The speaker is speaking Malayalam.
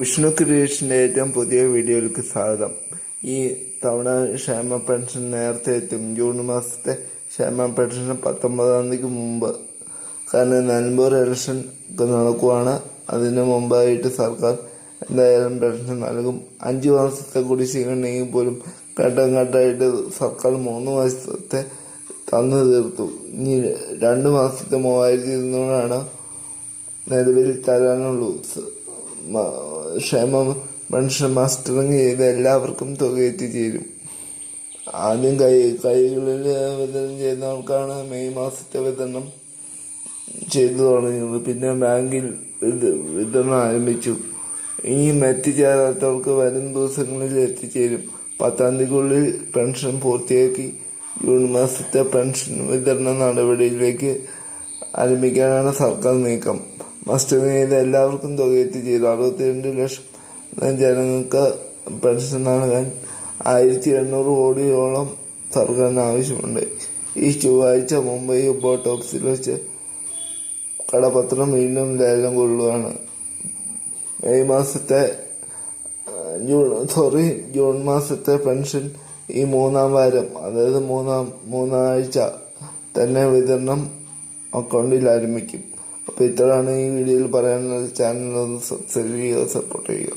വിഷ്ണു ക്രിയേഷന്റെ ഏറ്റവും പുതിയ വീഡിയോയിലേക്ക് സ്വാഗതം. ഈ തവണ ക്ഷേമ പെൻഷൻ നേരത്തെ എത്തും. ജൂൺ മാസത്തെ ക്ഷേമ പെൻഷൻ പത്തൊമ്പതാം തീയതിക്ക് മുമ്പ്. കാരണം നിലമ്പൂർ ഇലക്ഷൻ ഒക്കെ നടക്കുവാണ്. അതിന് മുമ്പായിട്ട് സർക്കാർ എന്തായാലും പെൻഷൻ നൽകും. അഞ്ച് മാസത്തെ കൂടി ഉണ്ടെങ്കിൽ പോലും ഘട്ടം ഘട്ടമായിട്ട് സർക്കാർ മൂന്ന് മാസത്തെ തന്നു തീർത്തു. ഇനി രണ്ട് മാസത്തെ മൂവായിരത്തി ഇരുന്നൂറാണ് നിലവിൽ തരാനുള്ളൂ ക്ഷേമ മനുഷ്യ മാസ്റ്ററിങ് ചെയ്ത് എല്ലാവർക്കും തുക എത്തിച്ചേരും ആദ്യം കൈ കൈകളിൽ വിതരണം ചെയ്യുന്നവർക്കാണ് മെയ് മാസത്തെ വിതരണം ചെയ്തു തുടങ്ങിയത്. പിന്നെ ബാങ്കിൽ ഇത് വിതരണം ആരംഭിച്ചു. ഇനിയും എത്തിച്ചേരാത്തവർക്ക് വരും ദിവസങ്ങളിൽ എത്തിച്ചേരും പത്താം തീയതിക്കുള്ളിൽ പെൻഷൻ പൂർത്തിയാക്കി ജൂൺ മാസത്തെ പെൻഷൻ വിതരണ നടപടിയിലേക്ക് ആരംഭിക്കാനാണ് സർക്കാർ നീക്കം. മസ്റ്റർ ചെയ്ത് എല്ലാവർക്കും തുക ചെയ്തു. അറുപത്തിരണ്ട് ലക്ഷം ജനങ്ങൾക്ക് പെൻഷൻ നൽകാൻ ആയിരത്തി എണ്ണൂറ് കോടിയോളം സർക്കാരിന് ആവശ്യമുണ്ട്. ഈ ചൊവ്വാഴ്ച മുംബൈ ബോട്ട് ഓഫീസിൽ വെച്ച് കടപത്രം വീണ്ടും ലേലം കൊള്ളുകയാണ്. മെയ് മാസത്തെ ജൂൺ സോറി ജൂൺ മാസത്തെ പെൻഷൻ ഈ മൂന്നാം വാരം അതായത് മൂന്നാം മൂന്നാഴ്ച തന്നെ വിതരണം അക്കൗണ്ടിൽ ആരംഭിക്കും. അപ്പോൾ ഇത്രയാണ് ഈ വീഡിയോയിൽ പറയാനുള്ളത്. ചാനൽ ഒന്ന് സബ്സ്ക്രൈബ് ചെയ്യുക സപ്പോർട്ട് ചെയ്യുക.